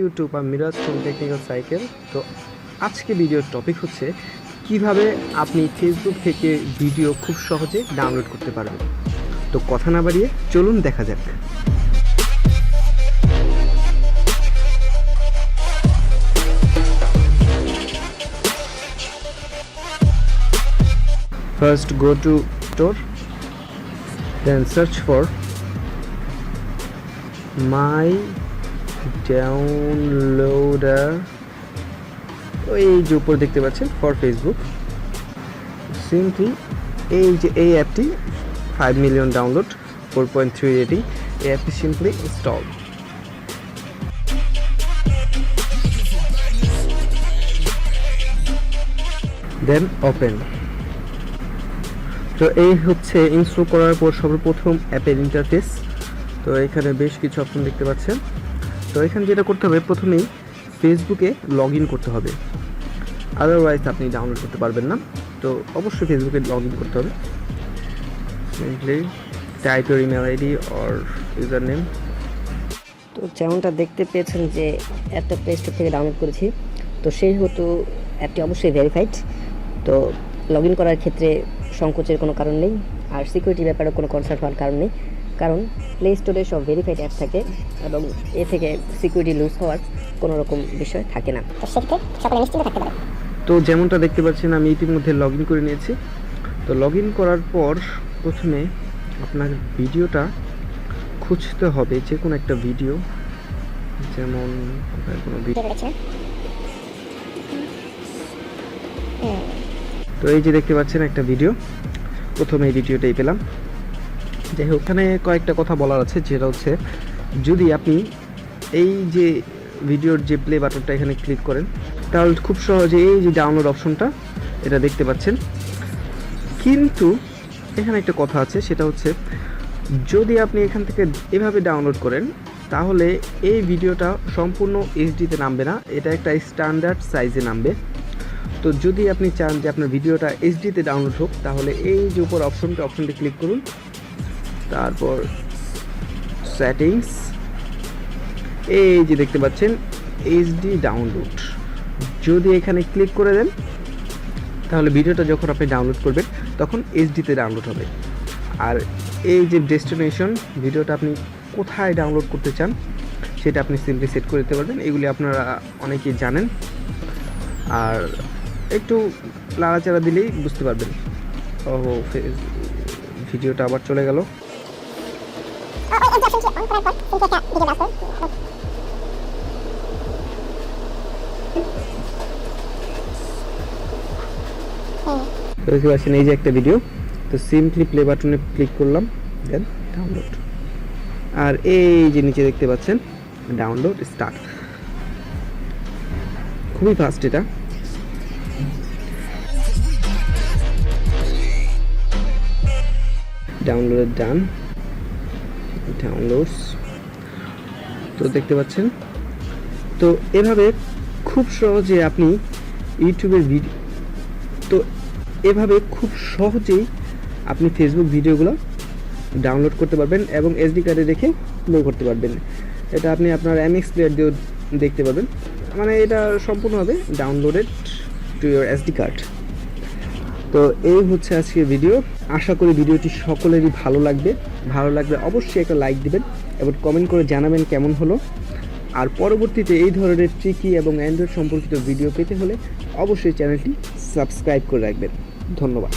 YouTube আর Miraj from technical cycle তো আজকে ভিডিওর টপিক হচ্ছে কীভাবে আপনি ফেসবুক থেকে ভিডিও খুব সহজে ডাউনলোড করতে পারবেন। তো কথা না বাড়িয়ে চলুন দেখা যাক। First, go to store, then search for my downloader ওই যে উপর দেখতে পাচ্ছেন ফর ফেসবুক সিম্পলি এই যে এই অ্যাপটি five million download four point three rating এই অ্যাপটি সিম্পলি ইনস্টল দেন ওপেন তো এই হচ্ছে ইনস্টল করার পর সর্বপ্রথম অ্যাপের ইন্টারফেস তো এখানে বেশ কিছু অপশন দেখতে পাচ্ছেন। এখানে যেটা করতে হবে, প্রথমেই ফেসবুকে লগ ইন করতে হবে। আদারওয়াইজ আপনি ডাউনলোড করতে পারবেন না। তো, অবশ্যই ফেসবুকে লগ ইন করতে হবে। Simply type your email ID or username তো, যেমনটা দেখতে পেয়েছেন যে, একটা প্লে স্টোর থেকে ডাউনলোড করেছি। তো সেই হতো অ্যাপটি অবশ্যই ভেরিফাইড তো লগ ইন করার ক্ষেত্রে সংকোচের কোনো কারণ নেই। আর সিকিউরিটি ব্যাপারে কোনো কনসার্ট হওয়ার কারণ নেই। কারণ প্লে স্টোরে সব ভেরিফাইড অ্যাপ থাকে এবং এ থেকে সিকিউরিটি লুজ হওয়ার কোনো রকম বিষয় থাকে না। তো সেক্ষেত্রে সকলে নিশ্চিন্ত থাকতে পারে। তো যেমনটা দেখতে পাচ্ছেন আমি ইতিমধ্যে লগ ইন করে নিয়েছি। তো লগ ইন করার পর প্রথমে আপনার ভিডিওটা খুঁজতে হবে যে কোনো একটা ভিডিও যেমন কোনো ভিডিও তো এই যে দেখতে পাচ্ছেন একটা ভিডিও প্রথমে এই ভিডিওটাই পেলাম। যাই হোক ওখানে কয়েকটা কথা বলার আছে, যেটা হচ্ছে, যদি আপনি এই যে ভিডিওর যে প্লে বাটনটা এখানে ক্লিক করেন, তাহলে খুব সহজে এই যে ডাউনলোড অপশনটা এটা দেখতে পাচ্ছেন। কিন্তু এখানে একটা কথা আছে, সেটা হচ্ছে, যদি আপনি এখান থেকে এভাবে ডাউনলোড করেন, তাহলে এই ভিডিওটা সম্পূর্ণ এইচডিতে নামবে না, এটা একটা স্ট্যান্ডার্ড সাইজে নামবে। তো যদি আপনি চান যে আপনার ভিডিওটা এইচডিতে ডাউনলোড হোক, তাহলে এই যে উপর অপশনটা অপশনটি ক্লিক করুন। তারপর সেটিংস এই যে দেখতে পাচ্ছেন এইচডি ডাউনলোড যদি এখানে ক্লিক করে দেন, তাহলে ভিডিওটা যখন আপনি ডাউনলোড করবেন, তখন এইচডিতে ডাউনলোড হবে। আর এই যে ডেস্টিনেশন ভিডিওটা আপনি কোথায় ডাউনলোড করতে চান, সেটা আপনি সিম্পলি সেট করে দিতে পারবেন। এগুলি আপনারা অনেকেই জানেন। আর একটু লাড়াচাড়া দিলেই বুঝতে পারবেন। ও ভিডিওটা আবার চলে গেল। তো দেখতে পাচ্ছেন, এই যে একটা ভিডিও তো সিম্পলি প্লে বাটনে ক্লিক করলাম দেন ডাউনলোড আর এই যে নিচে দেখতে পাচ্ছেন ডাউনলোড স্টার্ট খুবই ফাস্ট এটা। ডাউনলোড ডান ডাউনলোডস তো দেখতে পাচ্ছেন। তো এভাবে খুব সহজে আপনি ইউটিউবের ভিডিও তো এভাবে খুব সহজেই আপনি ফেসবুক ভিডিওগুলো ডাউনলোড করতে পারবেন এবং এসডি কার্ডে রেখে প্লে করতে পারবেন। এটা আপনি আপনার এমএক্স প্লেয়ার দিয়েও দেখতে পাবেন মানে এটা সম্পূর্ণভাবে downloaded to your SD card তো এই হচ্ছে আজকের ভিডিও আশা করি ভিডিওটি সকলেরই ভালো লাগবে। ভালো লাগলে অবশ্যই একটা লাইক দিবেন এবং কমেন্ট করে জানাবেন কেমন হলো। আর পরবর্তীতে এই ধরনের ট্রিকি এবং অ্যান্ড্রয়েড সম্পর্কিত ভিডিও পেতে হলে অবশ্যই চ্যানেলটি সাবস্ক্রাইব করে রাখবেন। ধন্যবাদ।